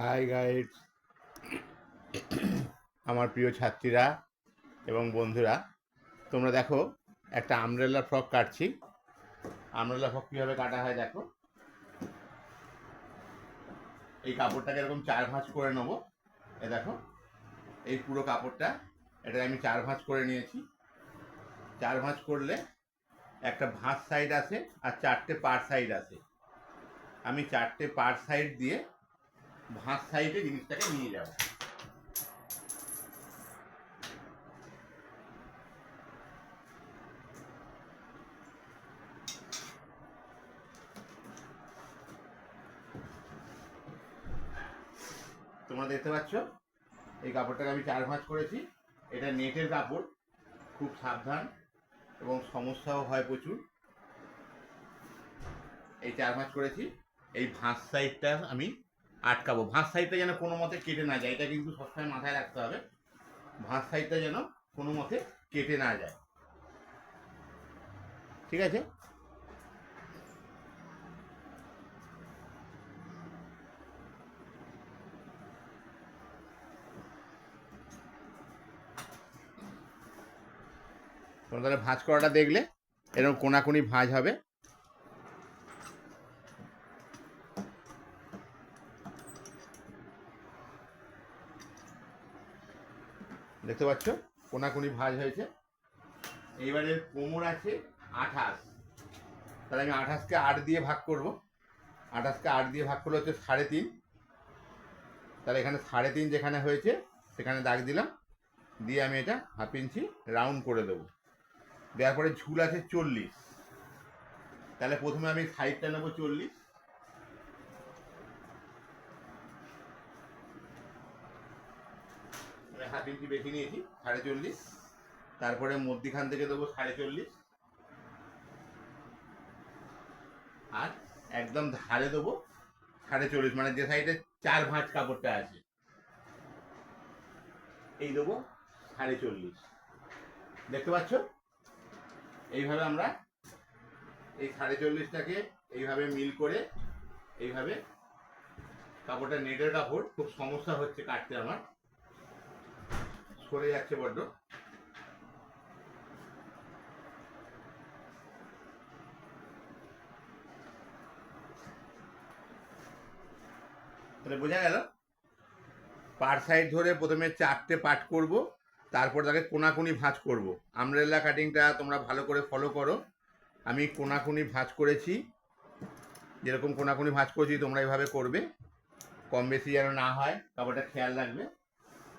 High guides আমার প্রিয় ছাত্রীরা এবং বন্ধুরা, তোমরা দেখো, একটা আমরেলা ফ্রক কাটছি। আমরেলা ফ্রক কীভাবে কাটা হয় দেখো। এই কাপড়টাকে এরকম চার ভাঁজ করে নেব। এ দেখো, এই পুরো কাপড়টা এটা আমি চার ভাঁজ করে নিয়েছি। চার ভাঁজ করলে একটা ভাঁজ সাইড আছে আর চারটে পার সাইড আছে আমি চারটে পার সাইড দিয়ে ভাঁজ সাইডে জিনিসটাকে নিয়ে যাব। তোমরা দেখতে পাচ্ছ? এই কাপড়টাকে আমি চার ভাঁজ করেছি। এটা নেটের কাপড়, খুব সাবধান এবং সমস্যাও হয় প্রচুর। এই চার ভাঁজ করেছি। এই ভাঁজ সাইডটা আমি আটকাবো। ভাঁজ সাইডটা যেন কোনো মতে কেটে না যায়, এটা কিন্তু সবসময় মাথায় রাখতে হবে। ভাঁজ সাইডটা যেন কোনো মতে কেটে না যায়। ঠিক আছে? তোমরা তাহলে ভাঁজ করাটা দেখলে, এরকম কোনাকুনি ভাঁজ হবে। দেখতে পাচ্ছ? কোনাকুনি ভাঁজ হয়েছে। এইবারে কোমর আছে আঠাশ। তাহলে আমি আঠাশকে আট দিয়ে ভাগ করব। আঠাশকে আট দিয়ে ভাগ করলে হচ্ছে সাড়ে তিন। তাহলে এখানে সাড়ে তিন যেখানে হয়েছে, সেখানে দাগ দিলাম। দিয়ে আমি এটা হাফ ইঞ্চি রাউন্ড করে দেবো। দেওয়ার পরে ঝুল আছে চল্লিশ। তাহলে প্রথমে আমি সাইডটা নেব চল্লিশ। হাফ ইঞ্চি বেশি নিয়েছি, সাড়ে চল্লিশ। তারপরে মধ্যিখান থেকে দেবো সাড়ে চল্লিশ। আর একদম ধারে দেবো সাড়ে চল্লিশ মানে যে সাইডে চার ভাঁজ কাপড়টা আছে। এই দেবো সাড়ে চল্লিশ। দেখতে পাচ্ছ? এইভাবে আমরা এই সাড়ে চল্লিশটাকে এইভাবে মিল করে এইভাবে কাপড়টা নেটের কাপড়, খুব সমস্যা হচ্ছে কাটতে আমার। সরে যাচ্ছে বড্ড। তাহলে বোঝা গেল? পার সাইড ধরে প্রথমে চারটে পাট করব, তারপর তাকে কোনাকুনি ভাঁজ করব। আমরেলা কাটিংটা তোমরা ভালো করে ফলো করো। আমি কোনাকুনি ভাঁজ করেছি। যেরকম কোনাকুনি ভাঁজ করেছি, তোমরা এইভাবে করবে। কম বেশি যেন না হয় কাপড়টা খেয়াল রাখবে।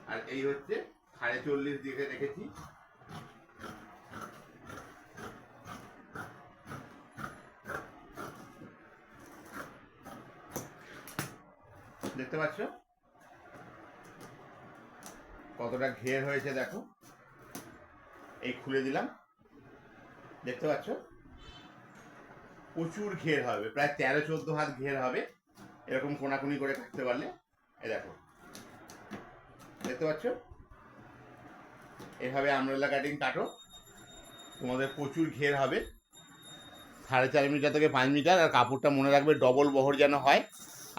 আর এই হচ্ছে সাড়ে চল্লিশ দিকে রেখেছি। দেখতে পাচ্ছ? কতটা ঘের হয়েছে দেখো। এই খুলে দিলাম। দেখতে পাচ্ছ? প্রচুর ঘের হবে, প্রায় তেরো চোদ্দ হাত ঘের হবে। এরকম কোনাকুনি করে কাটতে পারলে এ দেখো। দেখতে পাচ্ছ? এভাবে আমরেলা কাটিং কাটো। তোমাদের প্রচুর ঘের হবে। সাড়ে চার মিটার থেকে পাঁচ মিটার, আর কাপড়টা মনে রাখবে ডবল বহর যেন হয়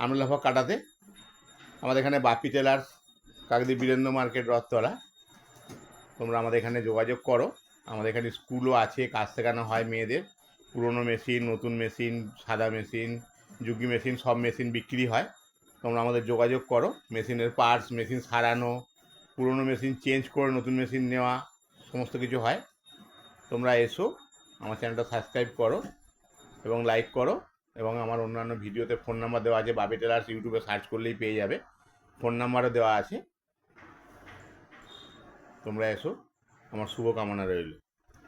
আমরেলা ভাগ কাটাতে। আমাদের এখানে বাপি টেলার্স কাকদি বীরেন্দ্র মার্কেট রথতলা। তোমরা আমাদের এখানে যোগাযোগ করো। আমাদের এখানে স্কুলও আছে, কাজ শেখানো হয় মেয়েদের। পুরনো মেশিন নতুন মেশিন সাদা মেশিন যুগি মেশিন সব মেশিন বিক্রি হয়। তোমরা আমাদের যোগাযোগ করো। মেশিনের পার্টস মেশিন সারানো পুরনো মেশিন, চেঞ্জ করে নতুন মেশিন নেওয়া, সমস্ত কিছু হয়। তোমরা এসো, আমার চ্যানেলটা সাবস্ক্রাইব করো এবং লাইক করো এবং আমার অন্যান্য ভিডিওতে ফোন নাম্বার দেওয়া আছে বাবি টেলার্স ইউটিউবে সার্চ করলেই পেয়ে যাবে। ফোন নাম্বারও দেওয়া আছে। তোমরা এসো, আমার শুভকামনা রইল।